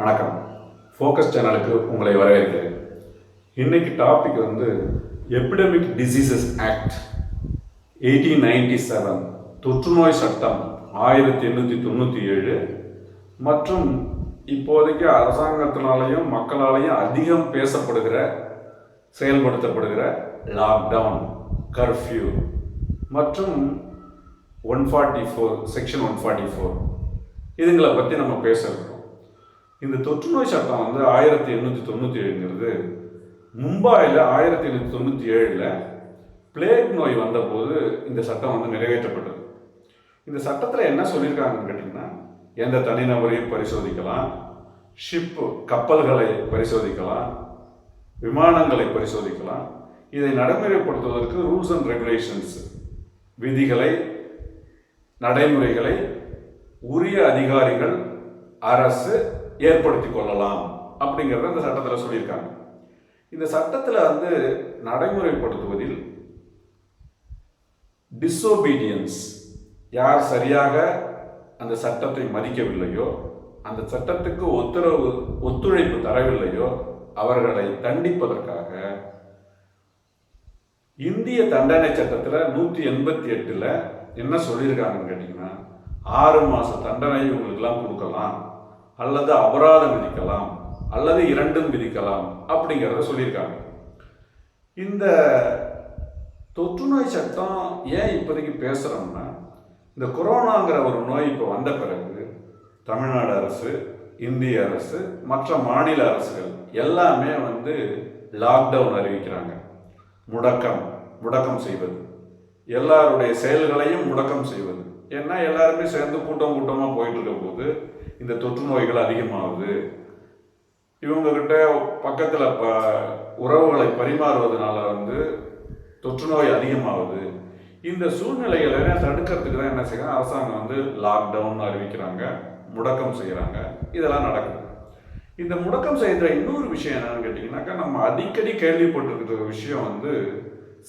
வணக்கம். ஃபோக்கஸ் சேனலுக்கு உங்களை வரவேற்கிறேன். இன்னைக்கு டாபிக் வந்து epidemic diseases act eighteen ninety seven தொற்றுநோய் சட்டம் ஆயிரத்தி எண்ணூற்றி தொண்ணூற்றி ஏழு மற்றும் இப்போதைக்கு அரசாங்கத்தினாலையும் மக்களாலையும் அதிகம் பேசப்படுகிற செயல்படுத்தப்படுகிற லாக்டவுன் கர்ஃப்யூ மற்றும் one forty four section one forty four இதுங்களை பற்றி நம்ம பேச இருக்கோம். இந்த தொற்றுநோய் சட்டம் வந்து ஆயிரத்தி எண்ணூற்றி தொண்ணூற்றி ஏழுங்கிறது மும்பாயில் ஆயிரத்தி எண்ணூற்றி தொண்ணூற்றி ஏழில் பிளேக் நோய் வந்தபோது இந்த சட்டம் வந்து நிறைவேற்றப்பட்டது. இந்த சட்டத்தில் என்ன சொல்லியிருக்காங்கன்னு கேட்டிங்கன்னா எந்த தனிநபரையும் பரிசோதிக்கலாம் ஷிப்பு கப்பல்களை பரிசோதிக்கலாம் விமானங்களை பரிசோதிக்கலாம். இதை நடைமுறைப்படுத்துவதற்கு ரூல்ஸ் அண்ட் ரெகுலேஷன்ஸ் விதிகளை நடைமுறைகளை உரிய அதிகாரிகள் அரசு ஏற்படுத்தி கொள்ளலாம் அப்படிங்கிறத இந்த சட்டத்தில் சொல்லியிருக்காங்க. இந்த சட்டத்தில் வந்து நடைமுறைப்படுத்துவதில் டிசோபீடியன்ஸ் யார் சரியாக அந்த சட்டத்தை மதிக்கவில்லையோ அந்த சட்டத்துக்கு ஒத்துறவு ஒத்துழைப்பு தரவில்லையோ அவர்களை தண்டிப்பதற்காக இந்திய தண்டனை சட்டத்தில் நூற்றி எண்பத்தி எட்டில் என்ன சொல்லியிருக்காங்கன்னு கேட்டிங்கன்னா ஆறு மாத தண்டனை இவங்களுக்கெல்லாம் கொடுக்கலாம். அல்லது அபராதம் விதிக்கலாம் அல்லது இரண்டும் விதிக்கலாம் அப்படிங்கிறத சொல்லியிருக்காங்க. இந்த தொற்றுநோய் சட்டம் ஏன் இப்போதைக்கு பேசுகிறோம்னா இந்த கொரோனாங்கிற ஒரு நோய் இப்போ வந்த பிறகு தமிழ்நாடு அரசு இந்திய அரசு மற்ற மாநில அரசுகள் எல்லாமே வந்து லாக்டவுன் அறிவிக்கிறாங்க. முடக்கம் முடக்கம் செய்வது. எல்லாருடைய செயல்களையும் முடக்கம் செய்வது. ஏன்னா எல்லாருமே சேர்ந்து கூட்டம் கூட்டமாக போயிட்டு இருக்கும் போது இந்த தொற்று நோய்கள் அதிகமாகுது. இவங்கக்கிட்ட பக்கத்தில் ப உறவுகளை பரிமாறுவதனால வந்து தொற்று நோய் அதிகமாகுது. இந்த சூழ்நிலைகளை தடுக்கிறதுக்கு தான் என்ன செய்யணும் அரசாங்கம் வந்து லாக்டவுன் அறிவிக்கிறாங்க. முடக்கம் செய்கிறாங்க இதெல்லாம் நடக்குது. இந்த முடக்கம் செய்கிற இன்னொரு விஷயம் என்னன்னு கேட்டிங்கனாக்கா நம்ம அடிக்கடி கேள்விப்பட்டிருக்கிற விஷயம் வந்து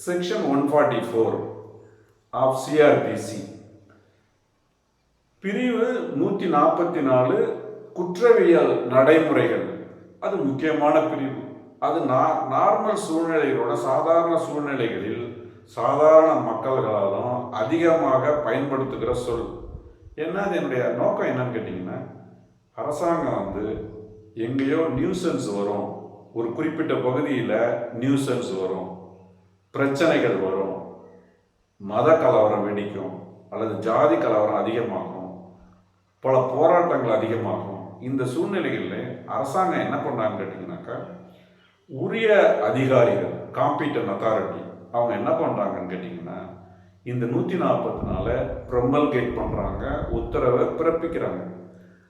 section one forty four of CrPC பிரிவு நூற்றி நாற்பத்தி நாலு குற்றவியல் நடைமுறைகள். அது முக்கியமான பிரிவு. அது நா நார்மல் சூழ்நிலைகளோட சாதாரண சூழ்நிலைகளில் சாதாரண மக்கள்களாலும் அதிகமாக பயன்படுத்துகிற சொல். என்ன அது என்னுடைய நோக்கம் என்னன்னு கேட்டிங்கன்னா அரசாங்கம் வந்து எங்கேயோ நியூசன்ஸ் வரும். ஒரு குறிப்பிட்ட பகுதியில் நியூசன்ஸ் வரும். பிரச்சனைகள் வரும். மத கலவரம் வெடிக்கும். அல்லது ஜாதி கலவரம் அதிகமாகும். பல போராட்டங்கள் அதிகமாகும். இந்த சூழ்நிலைகளில் அரசாங்கம் என்ன பண்ணாங்கன்னு கேட்டிங்கனாக்கா உரிய அதிகாரிகள் காம்பிட்டன் அத்தாரிட்டி அவங்க என்ன பண்ணுறாங்கன்னு கேட்டிங்கன்னா இந்த நூற்றி நாற்பத்தி நாலை ப்ரொமல்கேட் பண்ணுறாங்க உத்தரவை பிறப்பிக்கிறாங்க.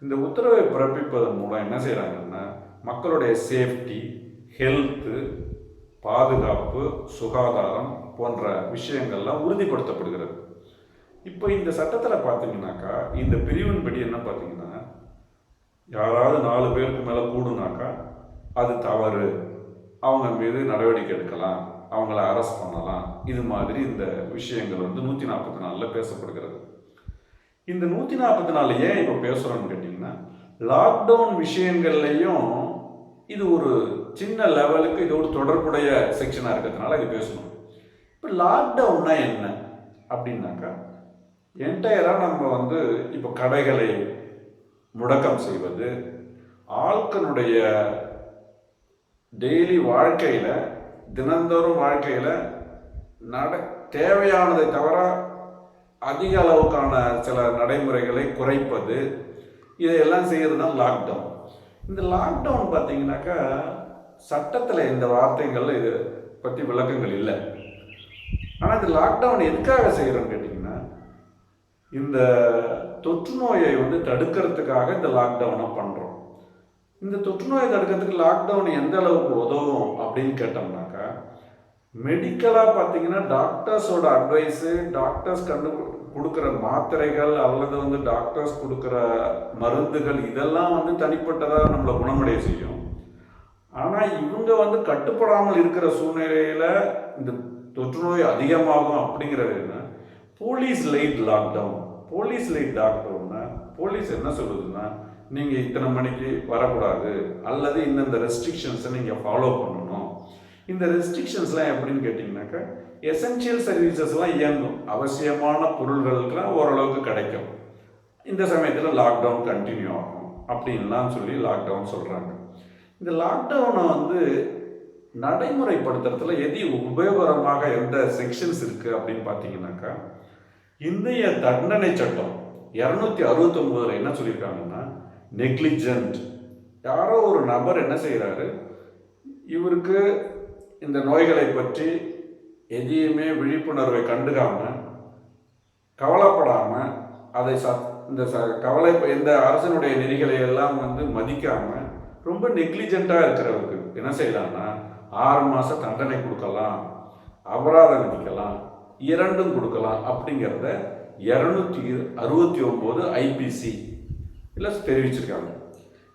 இந்த உத்தரவை பிறப்பிப்பதன் மூலம் என்ன செய்கிறாங்கன்னா மக்களுடைய சேஃப்டி ஹெல்த்து பாதுகாப்பு சுகாதாரம் போன்ற விஷயங்கள்லாம் உறுதிப்படுத்தப்படுகிறது. இப்போ இந்த சட்டத்தில் பார்த்தீங்கன்னாக்கா இந்த பிரிவின்படி என்ன பார்த்தீங்கன்னா யாராவது நாலு பேருக்கு மேலே கூடுனாக்கா அது தவறு. அவங்க மீது நடவடிக்கை எடுக்கலாம். அவங்கள அரெஸ்ட் பண்ணலாம். இது மாதிரி இந்த விஷயங்கள் வந்து நூற்றி நாற்பத்தி நாலில் பேசப்படுகிறது. இந்த நூற்றி நாற்பத்தி நாலு ஏன் இப்போ பேசுகிறோன்னு கேட்டிங்கன்னா லாக்டவுன் விஷயங்கள்லையும் இது ஒரு சின்ன லெவலுக்கு இதோடு தொடர்புடைய செக்ஷனாக இருக்கிறதுனால இது பேசணும். இப்போ லாக்டவுன்னா என்ன? அப்படின்னாக்கா என்டையராக நம்ம வந்து இப்போ கடைகளை முடக்கம் செய்வது ஆட்களுடைய டெய்லி வாழ்க்கையில் தினந்தோறும் வாழ்க்கையில் நட தேவையானதை தவிர அதிக அளவுக்கான சில நடைமுறைகளை குறைப்பது இதையெல்லாம் செய்கிறது தான் லாக்டவுன் இந்த லாக்டவுன் பார்த்தீங்கன்னாக்கா சட்டத்தில் இந்த வார்த்தைகள் இது பற்றி விளக்கங்கள் இல்லை. ஆனால் இந்த லாக்டவுன் எதுக்காக செய்கிறோன்னு கேட்டிங்கன்னா இந்த தொற்று நோயை வந்து தடுக்கிறதுக்காக இந்த லாக்டவுனை பண்ணுறோம் இந்த தொற்று நோயை தடுக்கிறதுக்கு லாக்டவுன் எந்த அளவுக்கு உதவும் அப்படின்னு கேட்டோம்னாக்கா மெடிக்கலாக பார்த்தீங்கன்னா டாக்டர்ஸோட அட்வைஸு டாக்டர்ஸ் கண்டு கொடுக்குற மாத்திரைகள் அல்லது வந்து டாக்டர்ஸ் கொடுக்குற மருந்துகள் இதெல்லாம் வந்து தனிப்பட்டதாக நம்மளை குணமடைய செய்யும். ஆனால் இவங்க வந்து கட்டுப்படாமல் இருக்கிற சூழ்நிலையில் இந்த தொற்று நோய் அதிகமாகும் அப்படிங்கிறது என்ன police light lockdown police light லாக்டவுன்னா police என்ன சொல்லுதுன்னா நீங்கள் இத்தனை மணிக்கு வரக்கூடாது அல்லது இந்தந்த ரெஸ்ட்ரிக்ஷன்ஸை நீங்கள் ஃபாலோ பண்ணணும். இந்த ரெஸ்ட்ரிக்ஷன்ஸ்லாம் எப்படின்னு கேட்டிங்கனாக்கா எசென்ஷியல் சர்வீசஸ்லாம் இயங்கும். அவசியமான பொருள்களுக்கெல்லாம் ஓரளவுக்கு கிடைக்கும். இந்த சமயத்தில் லாக்டவுன் கண்டினியூ ஆகும் அப்படின்லாம் சொல்லி லாக்டவுன் சொல்கிறாங்க இந்த லாக்டவுனை வந்து நடைமுறைப்படுத்துறதுல எது உபயோகரமாக எந்த செக்ஷன்ஸ் இருக்குது அப்படின்னு பார்த்தீங்கன்னாக்கா இந்திய தண்டனை சட்டம் இரநூத்தி அறுபத்தொம்போதில் என்ன சொல்லியிருக்காங்கன்னா நெக்லிஜென்ட் யாரோ ஒரு நபர் என்ன செய்கிறாரு இவருக்கு இந்த நோய்களை பற்றி எதையுமே விழிப்புணர்வை கண்டுக்காமல் கவலைப்படாமல் அதை ச இந்த ச கவலை இந்த அரசனுடைய நெறிகளை எல்லாம் வந்து மதிக்காமல் ரொம்ப நெக்லிஜெண்ட்டாக இருக்கிறவருக்கு என்ன செய்யலாம்னா ஆறு மாதம் தண்டனை கொடுக்கலாம் அபராதம் விதிக்கலாம் இரண்டும் கொடுக்கலாம் அப்படிங்கிறத இரநூத்தி அறுபத்தி ஒம்பது ஐபிசி இல்லை தெரிவிச்சிருக்காங்க.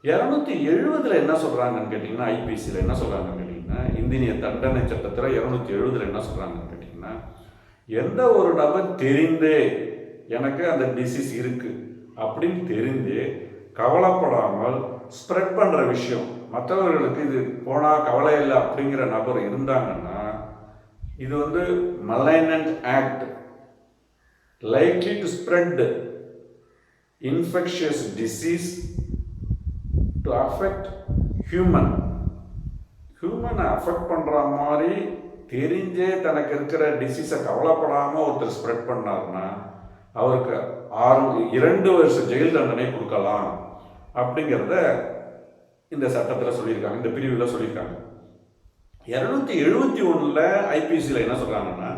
இரநூத்தி எழுபதில் என்ன சொல்கிறாங்கன்னு கேட்டிங்கன்னா ஐபிசியில் என்ன சொல்கிறாங்கன்னு கேட்டிங்கன்னா இந்திய தண்டனை சட்டத்தில் இரநூத்தி எழுபதில் என்ன சொல்கிறாங்கன்னு கேட்டிங்கன்னா எந்த ஒரு நபர் தெரிந்தே எனக்கு அந்த டிசீஸ் இருக்குது அப்படின்னு தெரிந்து கவலைப்படாமல் ஸ்ப்ரெட் பண்ணுற விஷயம். மற்றவர்களுக்கு இது போனால் கவலை இல்லை அப்படிங்கிற நபர் இருந்தாங்கன்னா இது வந்து malignant act likely to spread infectious disease to affect human ஹியூமனை affect பண்ணுற மாதிரி தெரிஞ்சே தனக்கு இருக்கிற டிசீஸை கவலைப்படாமல் ஒருத்தர் ஸ்ப்ரெட் பண்ணாருன்னா அவருக்கு ஆறு இரண்டு வருஷம் ஜெயில் தண்டனை கொடுக்கலாம். அப்படிங்கிறத இந்த சட்டத்தில் சொல்லியிருக்காங்க இந்த பிரிவில் சொல்லியிருக்காங்க. இரநூத்தி எழுபத்தி ஒன்றில் ஐபிசியில் என்ன சொல்கிறாங்கன்னா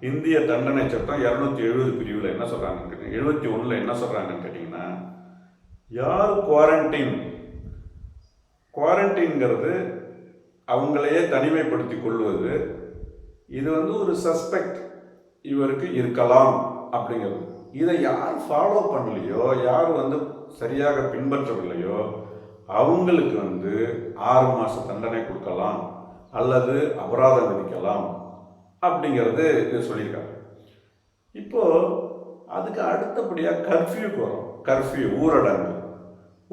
இந்திய தண்டனை சட்டம் இரநூத்தி எழுபது பிரிவில் என்ன சொல்கிறாங்கன்னு எழுபத்தி ஒன்றில் என்ன சொல்கிறாங்கன்னு கேட்டிங்கன்னா யார் குவாரண்டைன் குவாரண்டைன்ங்கிறது அவங்களையே தனிமைப்படுத்தி கொள்வது இது வந்து ஒரு சஸ்பெக்ட் இவருக்கு இருக்கலாம் அப்படிங்கிறது. இதை யார் ஃபாலோ பண்ணலையோ யார் வந்து சரியாக பின்பற்றவில்லையோ அவங்களுக்கு வந்து ஆறு மாத தண்டனை கொடுக்கலாம். அல்லது அபராதம் விதிக்கலாம் அப்படிங்கிறது இது சொல்லியிருக்காங்க இப்போது அதுக்கு அடுத்தபடியாக கர்ஃப்யூக்கு வரும். கர்ஃப்யூ ஊரடங்கு.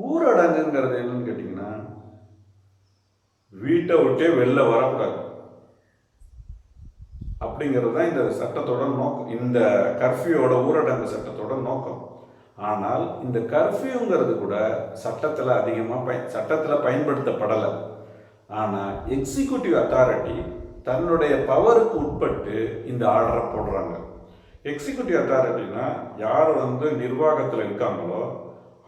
ஊரடங்குங்கிறது என்னன்னு கேட்டிங்கன்னா வீட்டை விட்டே வெளில வரக்கூடாது. அப்படிங்கிறது தான் இந்த சட்டத்தோட நோக்கம். இந்த கர்ஃப்யூவோட ஊரடங்கு சட்டத்தோட நோக்கம். ஆனால் இந்த கர்ஃப்யூங்கிறது கூட சட்டத்தில் அதிகமாக பய சட்டத்தில் பயன்படுத்தப்படலை. ஆனால் எக்ஸிக்யூட்டிவ் அத்தாரிட்டி தன்னுடைய பவருக்கு உட்பட்டு இந்த ஆர்டரை போடுறாங்க. எக்ஸிக்யூட்டிவ் அத்தாரிட்டினா யார் வந்து நிர்வாகத்தில் இருக்காங்களோ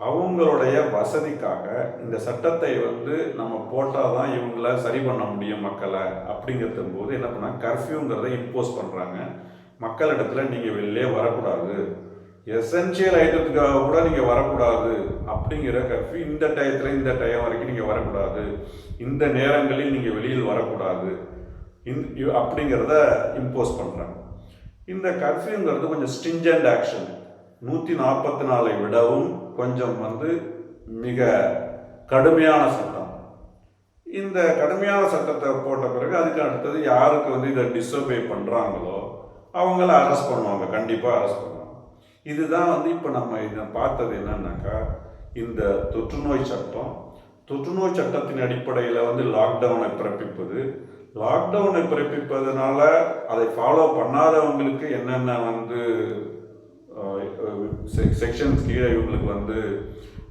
அவங்களுடைய வசதிக்காக இந்த சட்டத்தை வந்து நம்ம போட்டால் தான் இவங்கள சரி பண்ண முடியும் மக்களை அப்படிங்கிறது போது என்ன பண்ணால் கர்ஃப்யூங்கிறத இம்போஸ் பண்ணுறாங்க மக்களிடத்தில் நீங்கள் வெளிலே வரக்கூடாது. எசென்ஷியல் ஐட்டத்துக்காக கூட நீங்கள் வரக்கூடாது. அப்படிங்கிற கர்ஃபியூ இந்த டயத்தில் இந்த டயம் வரைக்கும் நீங்கள் வரக்கூடாது. இந்த நேரங்களில் நீங்கள் வெளியில் வரக்கூடாது. இந் அப்படிங்கிறத இம்போஸ் பண்ணுறாங்க இந்த கர்ஃப்யூங்கிறது கொஞ்சம் ஸ்டிஞ்சண்ட் ஆக்ஷன் நூற்றி நாற்பத்தி நாலை விடவும் கொஞ்சம் வந்து மிக கடுமையான சட்டம். இந்த கடுமையான சட்டத்தை போட்ட பிறகு அதுக்கு அடுத்தது யாருக்கு வந்து இதை டிஸ்ஒபே பண்ணுறாங்களோ அவங்கள அரெஸ்ட் பண்ணுவாங்க. கண்டிப்பாக அரெஸ்ட் பண்ணுவாங்க. இதுதான் வந்து இப்போ நம்ம இதை பார்த்தது என்னன்னாக்கா இந்த தொற்றுநோய் சட்டம். தொற்றுநோய் சட்டத்தின் அடிப்படையில் வந்து லாக்டவுனை பிறப்பிப்பது. லாக்டவுனை பிறப்பிப்பதனால அதை ஃபாலோ பண்ணாதவங்களுக்கு என்னென்ன வந்து செக்ஷன்ஸ் கீழே இவங்களுக்கு வந்து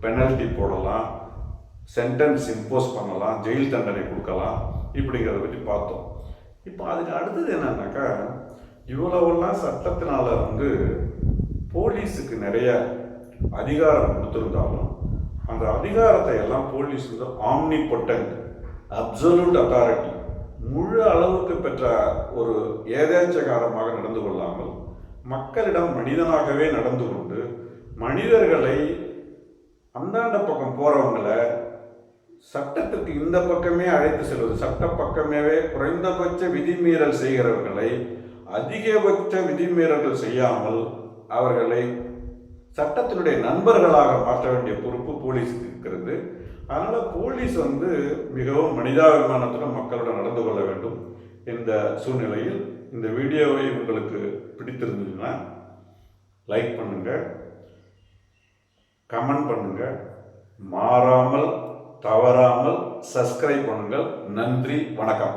பெனல்ட்டி போடலாம் சென்டென்ஸ் இம்போஸ் பண்ணலாம் ஜெயில் தண்டனை கொடுக்கலாம் இப்படிங்கிறத பற்றி பார்த்தோம். இப்போ அதுக்கு அடுத்தது என்னன்னாக்கா இவ்வளவெல்லாம் சட்டத்தினால வந்து போலீஸுக்கு நிறைய அதிகாரம் கொடுத்துருந்தாலும் அந்த அதிகாரத்தை எல்லாம் போலீஸ் வந்து ஆம்னி பொட்டன்ட் அப்சல்யூட் அத்தாரிட்டி முழு அளவுக்கு பெற்ற ஒரு ஏதேச்சகாரமாக நடந்து கொள்ளாமல் மக்களிடம் மனிதனாகவே நடந்து கொண்டு மனிதர்களை அந்தாண்ட பக்கம் போகிறவங்களை சட்டத்திற்கு இந்த பக்கமே அழைத்து செல்வது சட்ட பக்கமே குறைந்தபட்ச விதிமீறல் செய்கிறவர்களை அதிகபட்ச விதிமீறல்கள் செய்யாமல் அவர்களை சட்டத்தினுடைய நண்பர்களாக மாற்ற வேண்டிய பொறுப்பு போலீஸுக்கு இருக்கிறது. அதனால் போலீஸ் வந்து மிகவும் மனிதாபிமானத்துடன் மக்களுடன் நடந்து கொள்ள வேண்டும் இந்த சூழ்நிலையில் இந்த வீடியோவை உங்களுக்கு பிடித்திருந்ததுன்னா லைக் பண்ணுங்கள் கமெண்ட் பண்ணுங்கள் மாறாமல் தவறாமல் சப்ஸ்கிரைப் பண்ணுங்கள். நன்றி வணக்கம்.